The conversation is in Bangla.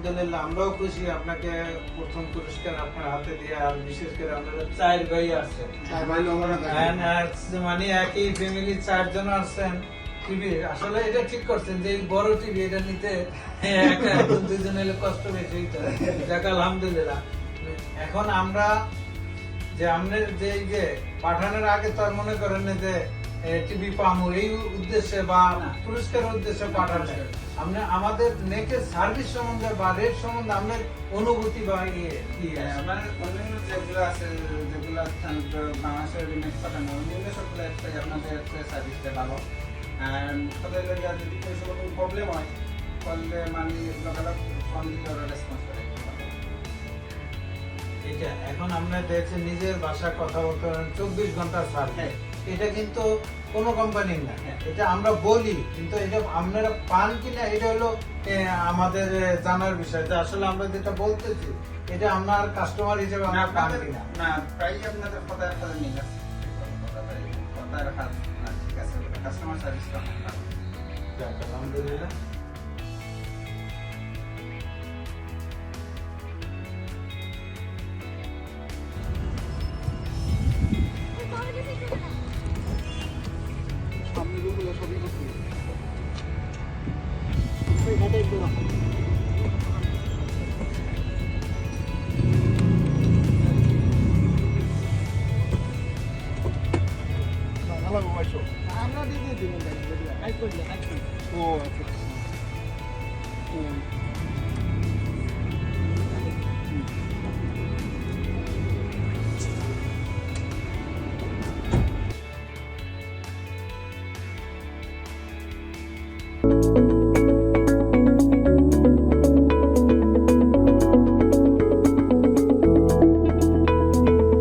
আলহামদুলিল্লাহ আমরাও খুশি আপনাকে প্রথম পুরস্কার আপনার হাতে দিয়ে আর বিশেষ করে আপনারা চার ভাই আছেন করে। And, uh, মানে একই ফ্যামিলি চারজন আসছেন টিভি আসলে এটা ঠিক করছেন যে বড় টিভি এটা নিতে দুইজন এলে কষ্ট বেশি যাক আলহামদুলিল্লাহ। এখন আমরা যে আমাদের যে যে পাঠানোর আগে তো মনে করেন যে টিভি পামু এই উদ্দেশ্যে বা পুরস্কার উদ্দেশ্যে পাঠানো আমরা আমাদের নেকের সার্ভিস সম্বন্ধে বা রেট সম্বন্ধে আমাদের অনুভূতি বা ইয়ে কি হ্যাঁ, অন্যান্য যেগুলো আছে যেগুলো বাংলাদেশের রিমেক্স পাঠানো অন্যান্য সবগুলো আপনাদের সার্ভিসটা ভালো। তাদের যদি কোনো প্রবলেম হয় তাহলে মানে লোকাল ফোন দিলে রেসপন্স করে। এটা এখন আমরা দেখছি নিজের কথা বলতে চব্বিশ ঘণ্টা সার্ভিস হ্যাঁ। এটা কিন্তু কোনো কোম্পানির না। এটা আমরা বলি কিন্তু এটা আপনারা পান কিনা এটা হলো আমাদের জানার বিষয়। যে আসলে আমরা যেটা বলতেছি এটা আপনার কাস্টমার হিসেবে আমরা পান আপনাদের কিনা। না প্রায় আপনাদের কথা কথা মিল আছে ঠিক আছে কাস্টমার সার্ভিসটা যাক, আলহামদুলিল্লাহ। নয়শো আমরা দিয়ে দিবেন ও আচ্ছা।